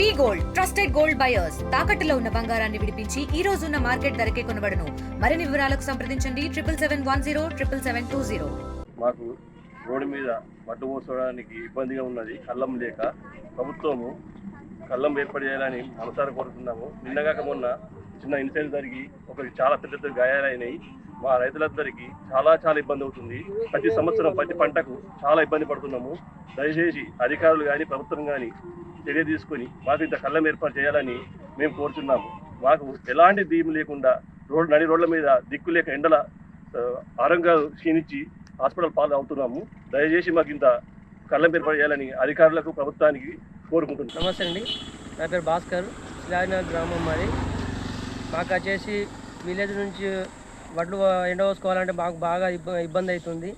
V gold trusted gold buyers. తాకట్టులో ఉన్న బంగారాన్ని విడిపించి ఈ రోజు ఉన్న మార్కెట్ ధరకే కొనబడను. మరిన్ని వివరాలకు సంప్రదించండి. Triple seven one zero triple seven two zero. మాకు రోడ్డు మీద పట్టు పోసుకోవడానికి ఇబ్బందిగా ఉన్నది. కళ్ళం లేక ప్రభుత్వము కళ్ళం ఏర్పాటు చేయాలని మనసారా కోరుతున్నాము. నిన్నగాక మొన్న చిన్న ఇన్సిడెంట్ జరిగి ఒకరికి చాలా పెద్ద పెద్ద గాయాలైనాయి. మా రైతులందరికీ చాలా చాలా ఇబ్బంది అవుతుంది. ప్రతి సంవత్సరం ప్రతి పంటకు చాలా ఇబ్బంది పడుతున్నాము. దయచేసి అధికారులు కానీ ప్రభుత్వం కానీ చర్య తీసుకొని మాకు ఇంత కళ్ళం ఏర్పాటు చేయాలని మేము కోరుతున్నాము. మాకు ఎలాంటి దీము లేకుండా రోడ్ నడి రోడ్ల మీద దిక్కు లేక ఎండల ఆరంగా క్షీణించి హాస్పిటల్ పాలు అవుతున్నాము దయచేసి మాకు ఇంత కళ్ళం ఏర్పాటు చేయాలని అధికారులకు ప్రభుత్వానికి కోరుకుంటున్నాం నమస్తే అండి. నా పేరు భాస్కర్. శిలాజనగర్ గ్రామం మరి మాకు వచ్చేసి విలేజ్ నుంచి వడ్లు ఎండ పోసుకోవాలంటే మాకు బాగా ఇబ్బంది అవుతుంది.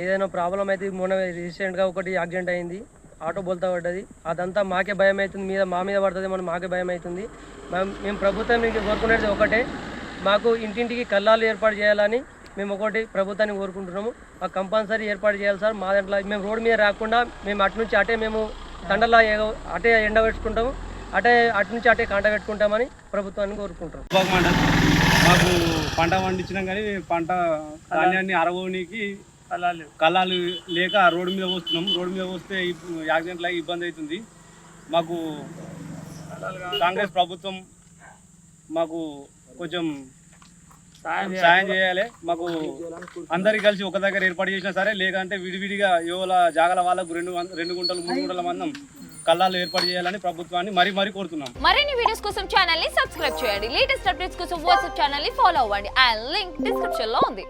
ఏదైనా ప్రాబ్లం అయితే మొన్న రీసెంట్గా ఒకటి యాక్సిడెంట్ అయింది. ఆటో బోల్తా పడ్డది. అదంతా మాకే భయం అవుతుంది మీద మా మీద పడుతుంది మనం మాకే భయం అవుతుంది మేము మేము ప్రభుత్వం మీకు కోరుకునేది ఒకటే. మాకు ఇంటింటికి కళ్ళాలు ఏర్పాటు చేయాలని మేము ఒకటి ప్రభుత్వాన్ని కోరుకుంటున్నాము. మాకు కంపల్సరీ ఏర్పాటు చేయాలి సార్. మా దాంట్లో మేము రోడ్డు మీద రాకుండా మేము అటు నుంచి అటే మేము తండలా అటే ఎండ పెట్టుకుంటాము. అటే అటు నుంచి అటే కాంట పెట్టుకుంటామని ప్రభుత్వాన్ని కోరుకుంటాం మాకు పంట పండించినాం కానీ పంట ధాన్యాన్ని అరవనికి కళ్ళాలు లేక రోడ్డు మీద పోస్తున్నాం. రోడ్డు మీద పోస్తే ఇప్పు- యాక్సిడెంట్ లాగా ఇబ్బంది అవుతుంది. మాకు కాంగ్రెస్ ప్రభుత్వం మాకు కొంచెం సాయం చేయాలి. మాకు అందరికి కలిసి ఒక దగ్గర ఏర్పాటు చేసినా సరే లేకంటే విడివిడిగా యువల జాగల వాళ్ళకు రెండు రెండు గుంటలు మూడు గుంటల మందం కళ్ళాలు ఏర్పాటు చేయాలని ప్రభుత్వాన్ని మరీ మరీ కోరుతున్నాం. మరిన్ని వీడియోస్ కోసం ఛానల్ని సబ్స్క్రైబ్ చేయండి. లేటెస్ట్ అప్డేట్స్ కోసం వాట్సాప్ ఛానల్ని ఫాలో అవ్వండి. ఆ లింక్ డిస్క్రిప్షన్లో ఉంది.